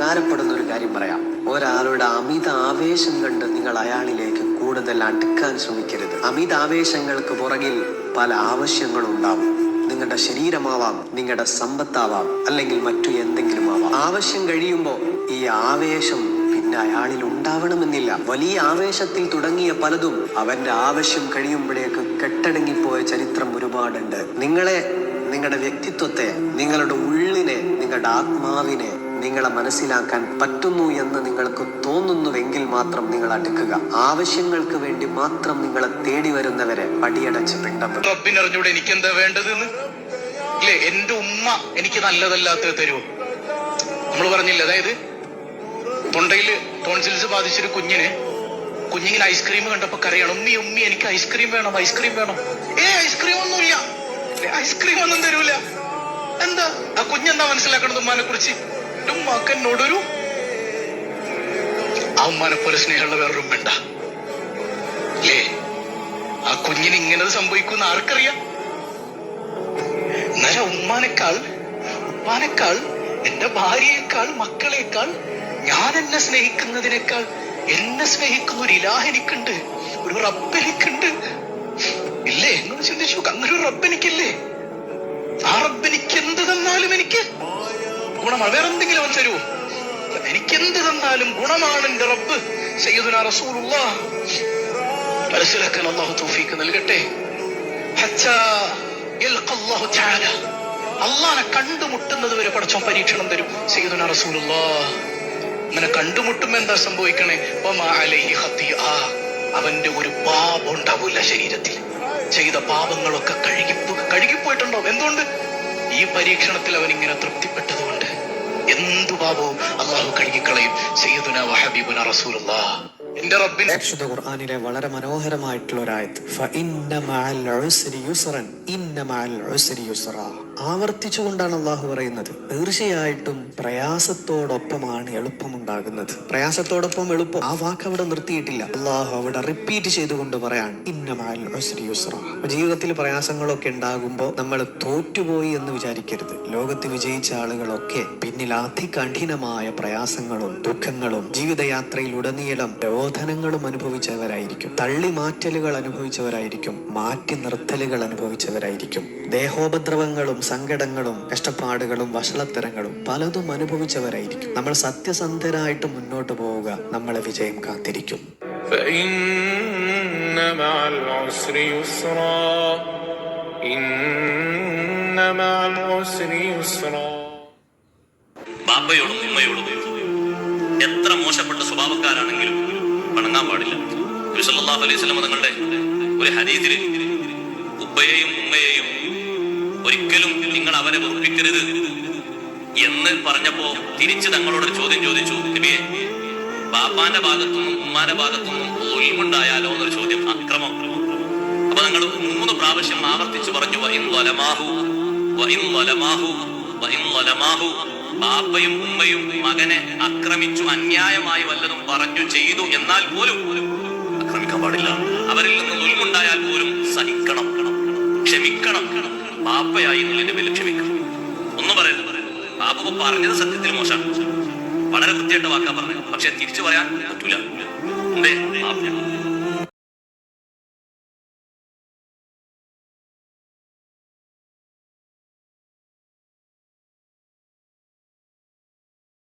ഉപകാരപ്പെടുന്ന ഒരു കാര്യം പറയാം. ഒരാളുടെ അമിത ആവേശം കണ്ട് നിങ്ങൾ അയാളിലേക്ക് കൂടുതൽ അടുക്കാൻ ശ്രമിക്കരുത്. അമിത ആവേശങ്ങൾക്ക് പുറകിൽ പല ആവശ്യങ്ങളും ഉണ്ടാവും നിങ്ങളുടെ ശരീരമാവാം നിങ്ങളുടെ സമ്പത്താവാം അല്ലെങ്കിൽ മറ്റു എന്തെങ്കിലും ആവാം. ആവശ്യം കഴിയുമ്പോൾ ഈ ആവേശം പിന്നെ അയാളിൽ ഉണ്ടാവണമെന്നില്ല. വലിയ ആവേശത്തിൽ തുടങ്ങിയ പലതും അവന്റെ ആവശ്യം കഴിയുമ്പോഴേക്ക് കെട്ടടങ്ങിപ്പോയ ചരിത്രം ഒരുപാടുണ്ട്. നിങ്ങളെ നിങ്ങളുടെ വ്യക്തിത്വത്തെ നിങ്ങളുടെ ഉള്ളിനെ നിങ്ങളുടെ ആത്മാവിനെ നിങ്ങളെ മനസ്സിലാക്കാൻ പറ്റുന്നു എന്ന് നിങ്ങൾക്ക് തോന്നുന്നുവെങ്കിൽ മാത്രം നിങ്ങൾ അടുക്കുക. ആവശ്യങ്ങൾക്ക് വേണ്ടി മാത്രം നിങ്ങളെ തേടി വരുന്നവരെ പടിയടച്ച് പിണ്ടം വെക്കും. റബ്ബിനറിഞ്ഞൂടെ എനിക്ക് എന്താ ഇല്ലേ എന്റെ ഉമ്മ എനിക്ക് നല്ലതല്ലാത്ത തരുമോ നമ്മൾ പറഞ്ഞില്ല അതായത് തൊണ്ടയിൽ ടോൺസിൽസ് ബാധിച്ചൊരു കുഞ്ഞിന് കുഞ്ഞിങ്ങനെ ഐസ്ക്രീം കണ്ടപ്പോ കറിയാണ് ഉമ്മി ഉമ്മി എനിക്ക് ഐസ്ക്രീം വേണം ഐസ്ക്രീം വേണം. ഏ ഐസ്ക്രീം ഒന്നുമില്ല. ഐസ്ക്രീം ഒന്നും തരൂല. എന്താ? ആ കുഞ്ഞെന്താ മനസ്സിലാക്കണത് ഉമ്മാനെ കുറിച്ച് ആ ഉമ്മാനെ പോലെ സ്നേഹമുള്ള വേറൊരു ഉമ്മ ഉണ്ടാ. ആ കുഞ്ഞിന് ഇങ്ങനെ സംഭവിക്കുന്ന ആർക്കറിയാം? എന്നാലും ഉമ്മാനേക്കാൾ ഉപ്പാനേക്കാൾ എന്റെ ഭാര്യയേക്കാൾ മക്കളേക്കാൾ ഞാൻ എന്നെ സ്നേഹിക്കുന്നതിനേക്കാൾ എന്നെ സ്നേഹിക്കുന്ന ഒരു ഇലാഹ് എനിക്കുണ്ട് ഒരു റബ്ബ് എനിക്കുണ്ട്. ഇല്ലേ? നിങ്ങൾ ചിന്തിച്ചു അങ്ങനെ ഒരു റബ്ബ് എനിക്കില്ലേ? ആ റബ്ബ് എനിക്ക് എന്ത് തന്നാലും എനിക്ക് ഗുണമാണ്. വേറെ എന്തെങ്കിലും അവൻ തരുമോ എനിക്ക് എന്ത് തന്നാലും ഗുണമാണ് എന്റെ റബ്ബ്. മനസ്സിലാക്കാൻ അള്ളാഹു തൗഫീക്ക് നൽകട്ടെ. അള്ളാനെ കണ്ടുമുട്ടുന്നത് വരെ പടച്ചോൻ പരീക്ഷണം തരും. സയ്യിദുനാ റസൂലുള്ള. അങ്ങനെ കണ്ടുമുട്ടുമ്പോ എന്താ സംഭവിക്കണേ. അവന്റെ ഒരു പാപം ഉണ്ടാവില്ല ശരീരത്തിൽ. ചെയ്ത പാപങ്ങളൊക്കെ കഴുകി കഴുകിപ്പോയിട്ടുണ്ടാവും. എന്തുകൊണ്ട്? ഈ പരീക്ഷണത്തിൽ അവൻ ഇങ്ങനെ തൃപ്തിപ്പെട്ടതുകൊണ്ട്. എന്തു പാപവും അള്ളാഹു കഴുകിക്കളയും എന്റെ റബ്ബിൻ ഖുർആനിലെ വളരെ മനോഹരമായിട്ടുള്ള ഒരായത്ത് ആവർത്തിച്ചുകൊണ്ടാണ് അള്ളാഹു പറയുന്നത്. തീർച്ചയായിട്ടും പ്രയാസത്തോടൊപ്പമാണ് എളുപ്പമുണ്ടാകുന്നത്. പ്രയാസത്തോടൊപ്പം എളുപ്പം. ആ വാക്ക് അവിടെ നിർത്തിയിട്ടില്ല. അള്ളാഹു അവിടെ റിപ്പീറ്റ് ചെയ്തുകൊണ്ട് പറയാൻ ജീവിതത്തിൽ പ്രയാസങ്ങളൊക്കെ ഉണ്ടാകുമ്പോൾ നമ്മൾ തോറ്റുപോയി എന്ന് വിചാരിക്കരുത്. ലോകത്ത് വിജയിച്ച ആളുകളൊക്കെ പിന്നിൽ അതികഠിനമായ പ്രയാസങ്ങളും ദുഃഖങ്ങളും ജീവിതയാത്രയിലുടനീളം നിരോധനങ്ങളും അനുഭവിച്ചവരായിരിക്കും. തള്ളി മാറ്റലുകൾ അനുഭവിച്ചവരായിരിക്കും. മാറ്റി നിർത്തലുകൾ അനുഭവിച്ചവരായിരിക്കും. ദേഹോപദ്രവങ്ങളും സങ്കടങ്ങളും കഷ്ടപ്പാടുകളും വഷളത്തരങ്ങളും പലതും അനുഭവിച്ചവരായിരിക്കും. നമ്മൾ സത്യസന്ധരായിട്ട് മുന്നോട്ട് പോവുക നമ്മളെ വിജയം കാത്തിരിക്കും. ബാപ്പയോടും ഉമ്മയോടും എത്ര മോശപ്പെട്ട സ്വഭാവക്കാരാണെങ്കിലും പിണങ്ങാൻ പാടില്ല. നബി അലൈഹി വസല്ലം തങ്ങളുടെ ഒരു ഹദീസിൽ ഉപ്പയെയും ഉമ്മയെയും ഒരിക്കലും നിങ്ങൾ അവരെ വെറുപ്പിക്കരുത് എന്ന് പറഞ്ഞപ്പോ തിരിച്ച് തങ്ങളോട് ചോദ്യം ചോദിച്ചു. നബിയെ ബാപ്പാന്റെ ഭാഗത്തുനിന്നും ഉമ്മാന്റെ ഭാഗത്തുനിന്നും ഒഴിമുണ്ടായാലോ എന്നൊരു ചോദ്യം അക്രമം. അപ്പൊ നിങ്ങൾ മൂന്ന് പ്രാവശ്യം ആവർത്തിച്ചു പറഞ്ഞു വലമാഹു വലമാഹു വലമാഹു. ബാപ്പയും ഉമ്മയും മകനെ ആക്രമിച്ചു അന്യായമായി വല്ലതും പറഞ്ഞു ചെയ്തു എന്നാൽ പോലും ആക്രമിക്കാൻ പാടില്ല. അവരിൽ നിന്ന് ഉൾമുണ്ടായാൽ പോലും സഹിക്കണം. ക്ഷമിക്കണം. ബാപ്പയായി എന്നുള്ളതിന്റെ പേരിൽ ക്ഷമിക്കണം. ഒന്നും പറയരുത്. ബാപ്പ പറഞ്ഞത് സത്യത്തിൽ മോശമാണ്. വളരെ കൃത്യമായിട്ട് വാക്കാ പറഞ്ഞത്. പക്ഷെ തിരിച്ചു പറയാൻ പറ്റൂല. എന്തേ? ബാപ്പ.